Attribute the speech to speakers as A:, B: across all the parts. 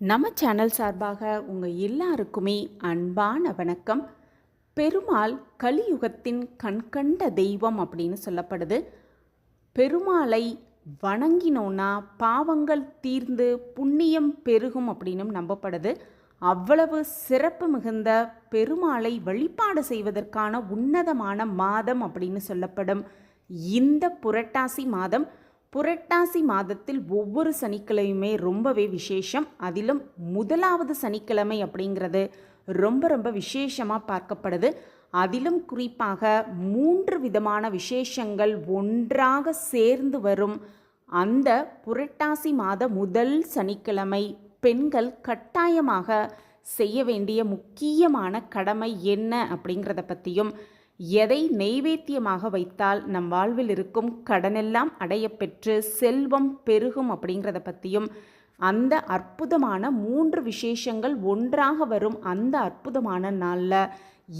A: நம்ம சேனல் சார்பாக உங்கள் எல்லாருக்குமே அன்பான வணக்கம். பெருமாள் கலியுகத்தின் கண்கண்ட தெய்வம் அப்படின்னு சொல்லப்படுது. பெருமாளை வணங்கினோன்னா பாவங்கள் தீர்ந்து புண்ணியம் பெருகும் அப்படின்னும் நம்பப்படுது. அவ்வளவு சிறப்பு மிகுந்த பெருமாளை வழிபாடு செய்வதற்கான உன்னதமான மாதம் அப்படின்னு சொல்லப்படும். இந்த புரட்டாசி மாதம் புரட்டாசி மாதத்தில் ஒவ்வொரு சனிக்கிழமையுமே ரொம்பவே விசேஷம். அதிலும் முதலாவது சனிக்கிழமை அப்படிங்கிறது ரொம்ப ரொம்ப விசேஷமாக பார்க்கப்படுது. அதிலும் குறிப்பாக மூன்று விதமான விசேஷங்கள் ஒன்றாக சேர்ந்து வரும் அந்த புரட்டாசி மாத முதல் சனிக்கிழமை பெண்கள் கட்டாயமாக செய்ய வேண்டிய முக்கியமான கடமை என்ன அப்படிங்கிறத பற்றியும் எதை நெய்வேத்தியமாக வைத்தால் நம் வாழ்வில் இருக்கும் கடனெல்லாம் அடையப்பெற்று செல்வம் பெருகும் அப்படிங்கிறத பற்றியும் அந்த அற்புதமான மூன்று விசேஷங்கள் ஒன்றாக வரும் அந்த அற்புதமான நாளில்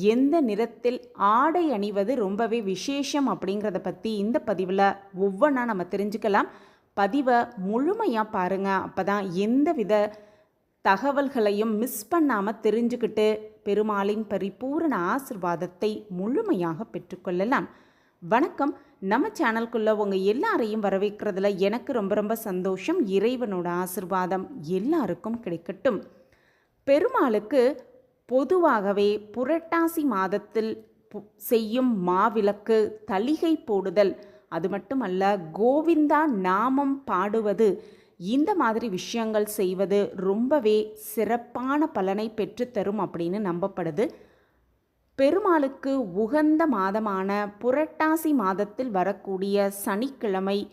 A: எந்த நிறத்தில் ஆடை அணிவது ரொம்பவே விசேஷம் அப்படிங்கிறத பற்றி இந்த பதிவில் ஒவ்வொன்றா நம்ம தெரிஞ்சுக்கலாம். பதிவை முழுமையாக பாருங்கள் அப்போ தான் எந்த வித தகவல்களையும் மிஸ் பண்ணாமல் தெரிஞ்சுக்கிட்டு பெருமாளின் பரிபூரண ஆசிர்வாதத்தை முழுமையாக பெற்றுக்கொள்ளலாம் வணக்கம். நம்ம சேனல்குள்ளே உங்கள் எல்லாரையும் வரவேற்கிறதுல எனக்கு ரொம்ப ரொம்ப சந்தோஷம். இறைவனோட ஆசிர்வாதம் எல்லாருக்கும் கிடைக்கட்டும். பெருமாளுக்கு பொதுவாகவே புரட்டாசி மாதத்தில் பு- செய்யும் மாவிளக்கு தளிகை போடுதல். அது மட்டுமல்ல கோவிந்தா நாமம் பாடுவது இந்த மாதிரி விஷயங்கள் செய்வது ரொம்பவே சிறப்பான பலனை பெற்றுத்தரும் அப்படின்னு நம்பப்படுது. பெருமாளுக்கு உகந்த மாதமான புரட்டாசி மாதத்தில் வரக்கூடிய சனிக்கிழமை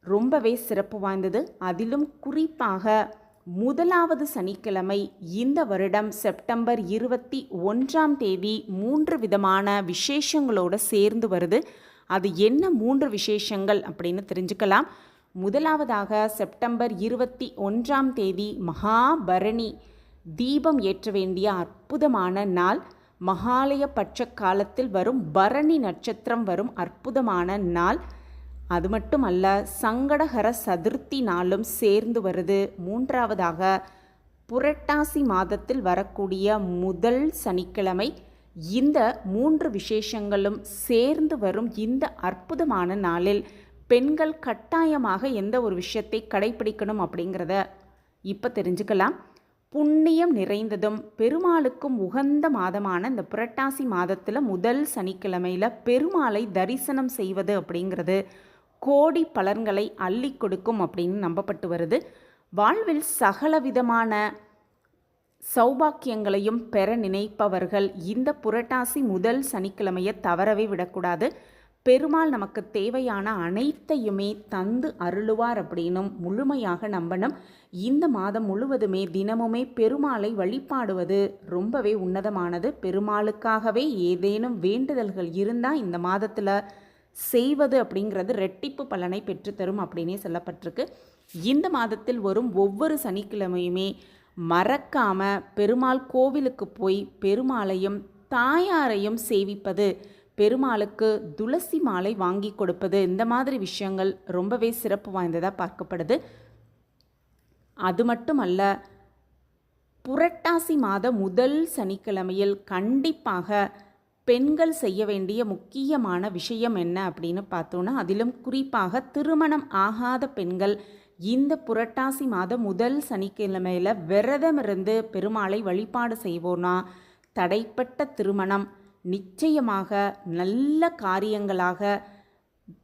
A: ரொம்பவே சிறப்பு வாய்ந்தது. அதிலும் குறிப்பாக முதலாவது சனிக்கிழமை இந்த வருடம் செப்டம்பர் இருபத்தி ஒன்றாம் தேதி மூன்று விதமான விசேஷங்களோடு சேர்ந்து வருது. அது என்ன மூன்று விசேஷங்கள் அப்படின்னு தெரிஞ்சுக்கலாம். முதலாவதாக செப்டம்பர் இருபத்தி ஒன்றாம் தேதி மகாபரணி தீபம் ஏற்ற வேண்டிய அற்புதமான நாள். மகாலய பட்ச காலத்தில் வரும் பரணி நட்சத்திரம் வரும் அற்புதமான நாள். அது மட்டுமல்ல சங்கடகர சதுர்த்தி நாளும் சேர்ந்து வருது. மூன்றாவதாக புரட்டாசி மாதத்தில் வரக்கூடிய முதல் சனிக்கிழமை. இந்த மூன்று விசேஷங்களும் சேர்ந்து வரும் இந்த அற்புதமான நாளில் பெண்கள் கட்டாயமாக எந்த ஒரு விஷயத்தை கடைபிடிக்கணும் அப்படிங்கிறத இப்போ தெரிஞ்சுக்கலாம். புண்ணியம் நிறைந்ததும் பெருமாளுக்கும் உகந்த மாதமான இந்த புரட்டாசி மாதத்தில் முதல் சனிக்கிழமையில் பெருமாளை தரிசனம் செய்வது அப்படிங்கிறது கோடி பலன்களை அள்ளி கொடுக்கும் அப்படின்னு நம்பப்பட்டு வருது. வாழ்வில் சகலவிதமான சௌபாக்கியங்களையும் பெற நினைப்பவர்கள் இந்த புரட்டாசி முதல் சனிக்கிழமையை தவறவே விடக்கூடாது. பெருமாள் நமக்கு தேவையான அனைத்தையுமே தந்து அருளுவார் அப்படின்னும் முழுமையாக நம்பணும். இந்த மாதம் முழுவதுமே தினமுமே பெருமாளை வழிபாடுவது ரொம்பவே உன்னதமானது. பெருமாளுக்காகவே ஏதேனும் வேண்டுதல்கள் இருந்தால் இந்த மாதத்தில் செய்வது அப்படிங்கிறது ரெட்டிப்பு பலனை பெற்றுத்தரும் அப்படின்னே சொல்லப்பட்டிருக்கு. இந்த மாதத்தில் வரும் ஒவ்வொரு சனிக்கிழமையுமே மறக்காம பெருமாள் கோவிலுக்கு போய் பெருமாளையும் தாயாரையும் சேவிப்பது பெருமாளுக்கு துளசி மாலை வாங்கி கொடுப்பது. இந்த மாதிரி விஷயங்கள் ரொம்பவே சிறப்பு வாய்ந்ததாக பார்க்கப்படுது. அது மட்டுமல்ல புரட்டாசி மாத முதல் சனிக்கிழமையில் கண்டிப்பாக பெண்கள் செய்ய வேண்டிய முக்கியமான விஷயம் என்ன அப்படின்னு பார்த்தோன்னா அதிலும் குறிப்பாக திருமணம் ஆகாத பெண்கள் இந்த புரட்டாசி மாத முதல் சனிக்கிழமையில் விரதம் இருந்து பெருமாளை வழிபாடு செய்வோன்னா தடைப்பட்ட திருமணம் நிச்சயமாக நல்ல காரியங்களாக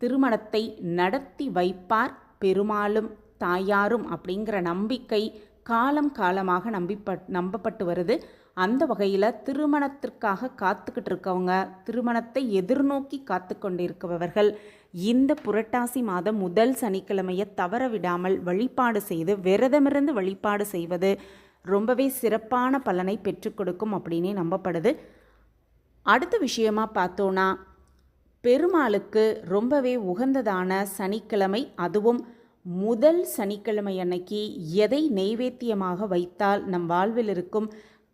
A: திருமணத்தை நடத்தி வைப்பார் பெருமாளும் தாயாரும் அப்படிங்கிற நம்பிக்கை காலம் காலமாக நம்பிப்பட் நம்பப்பட்டு வருது. அந்த வகையில் திருமணத்திற்காக காத்துக்கிட்டு இருக்கவங்க திருமணத்தை எதிர்நோக்கி காத்து கொண்டிருப்பவர்கள் இந்த புரட்டாசி மாதம் முதல் சனிக்கிழமையை தவற விடாமல் வழிபாடு செய்து விரதமிருந்து வழிபாடு செய்வது ரொம்பவே சிறப்பான பலனை பெற்றுக் கொடுக்கும் அப்படின்னே நம்பப்படுது. அடுத்த விஷயமா பார்த்தோன்னா பெருமாளுக்கு ரொம்பவே உகந்ததான சனிக்கிழமை அதுவும் முதல் சனிக்கிழமை அன்னைக்கு எதை நெய்வேத்தியமாக வைத்தால் நம் வாழ்வில் இருக்கும்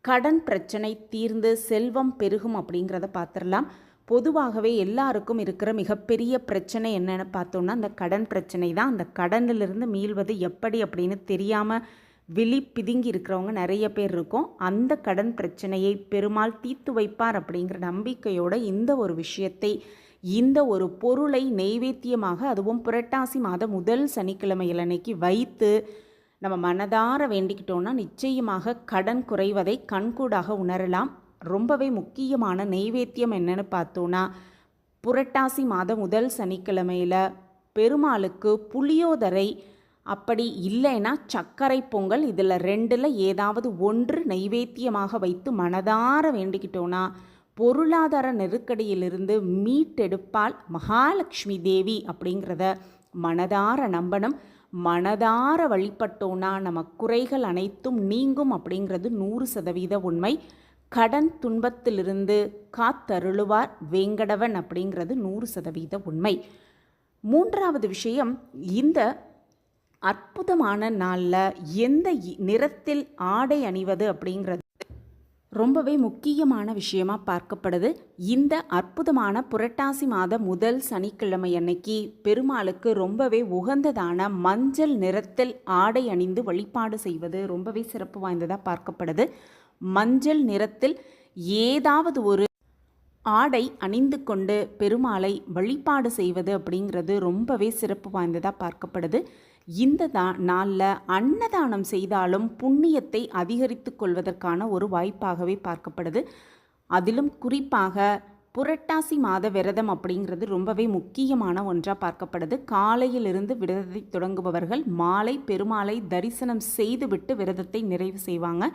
A: கடன் பிரச்சனை தீர்ந்து செல்வம் பெருகும் அப்படிங்கிறத பார்த்துடலாம். பொதுவாகவே எல்லாருக்கும் இருக்கிற மிகப்பெரிய பிரச்சனை என்னென்னு பார்த்தோம்னா அந்த கடன் பிரச்சனை தான். அந்த கடனிலிருந்து மீள்வது எப்படி அப்படின்னு தெரியாமல் விழி பிதுங்கி இருக்கிறவங்க நிறைய பேர் இருக்கோம். அந்த கடன் பிரச்சனையை பெருமாள் தீர்த்து வைப்பார் அப்படிங்கிற நம்பிக்கையோட இந்த ஒரு விஷயத்தை இந்த ஒரு பொருளை நெய்வேத்தியமாக அதுவும் புரட்டாசி மாதம் முதல் சனிக்கிழமை அன்னைக்கு வைத்து நம்ம மனதார வேண்டிக்கிட்டோம்னா நிச்சயமாக கடன் குறைவதை கண்கூடாக உணரலாம். ரொம்பவே முக்கியமான நெய்வேத்தியம் என்னன்னு பார்த்தோன்னா புரட்டாசி மாதம் முதல் சனிக்கிழமையில் பெருமாளுக்கு புளியோதரை அப்படி இல்லைன்னா சர்க்கரை பொங்கல் இதில் ரெண்டில் ஏதாவது ஒன்று நைவேத்தியமாக வைத்து மனதார வேண்டிக்கிட்டோன்னா பொருளாதார நெருக்கடியிலிருந்து மீட்டெடுப்பால் மகாலட்சுமி தேவி அப்படிங்கிறத மனதார நம்பணும். மனதார வழிபட்டோன்னா நம்ம குறைகள் அனைத்தும் நீங்கும் அப்படிங்கிறது நூறு சதவீத உண்மை. கடன் துன்பத்திலிருந்து காத்தருளுவார் வேங்கடவன் அப்படிங்கிறது நூறு சதவீத உண்மை. மூன்றாவது விஷயம் இந்த அற்புதமான நாளில் எந்த இ- நிறத்தில் ஆடை அணிவது அப்படிங்கிறது ரொம்பவே முக்கியமான விஷயமா பார்க்கப்படுது. இந்த அற்புதமான புரட்டாசி மாத முதல் சனிக்கிழமை அன்னைக்கு பெருமாளுக்கு ரொம்பவே உகந்ததான மஞ்சள் நிறத்தில் ஆடை அணிந்து வழிபாடு செய்வது ரொம்பவே சிறப்பு வாய்ந்ததாக பார்க்கப்படுது. மஞ்சள் நிறத்தில் ஏதாவது ஒரு ஆடை அணிந்து கொண்டு பெருமாளை வழிபாடு செய்வது அப்படிங்கிறது ரொம்பவே சிறப்பு வாய்ந்ததாக பார்க்கப்படுது. இந்த தா நாளில் அன்னதானம் செய்தாலும் புண்ணியத்தை அதிகரித்து கொள்வதற்கான ஒரு வாய்ப்பாகவே பார்க்கப்படுது. அதிலும் குறிப்பாக புரட்டாசி மாத விரதம் அப்படிங்கிறது ரொம்பவே முக்கியமான ஒன்றாக பார்க்கப்படுது. காலையிலிருந்து விரதத்தை தொடங்குபவர்கள் மாலை பெருமாளை தரிசனம் செய்துவிட்டு விரதத்தை நிறைவு செய்வாங்க.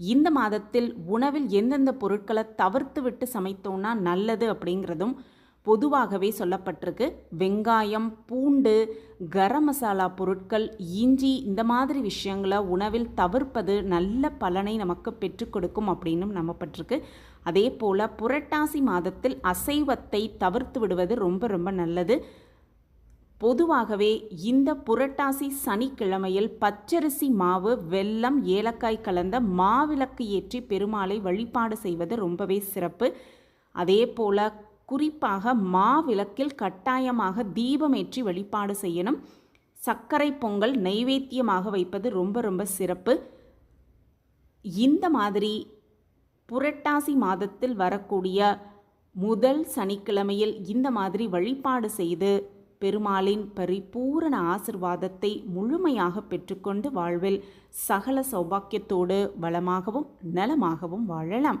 A: இந்த மாதத்தில் உணவில் எந்தெந்த பொருட்களை தவிர்த்து விட்டு சமைத்தோம்னா நல்லது அப்படிங்கிறதும் பொதுவாகவே சொல்லப்பட்டிருக்கு. வெங்காயம் பூண்டு கரம் மசாலா பொருட்கள் இஞ்சி இந்த மாதிரி விஷயங்களை உணவில் தவிர்ப்பது நல்ல பலனை நமக்கு பெற்றுக் கொடுக்கும் அப்படின்னும் நம்பப்பட்டிருக்கு. அதே போல் புரட்டாசி மாதத்தில் அசைவத்தை தவிர்த்து விடுவது ரொம்ப ரொம்ப நல்லது. பொதுவாகவே இந்த புரட்டாசி சனிக்கிழமையில் பச்சரிசி மாவு வெல்லம் ஏலக்காய் கலந்த மாவிளக்கு ஏற்றி பெருமாளை வழிபாடு செய்வது ரொம்பவே சிறப்பு. அதே போல குறிப்பாக மாவிளக்கில் கட்டாயமாக தீபமேற்றி வழிபாடு செய்யணும். சர்க்கரை பொங்கல் நைவேத்தியமாக வைப்பது ரொம்ப ரொம்ப சிறப்பு. இந்த மாதிரி புரட்டாசி மாதத்தில் வரக்கூடிய முதல் சனிக்கிழமையில் இந்த மாதிரி வழிபாடு செய்து பெருமாளின் பரிபூரண ஆசிர்வாதத்தை முழுமையாக பெற்றுக்கொண்டு வாழ்வில் சகல சௌபாக்கியத்தோடு வளமாகவும் நலமாகவும் வாழலாம்.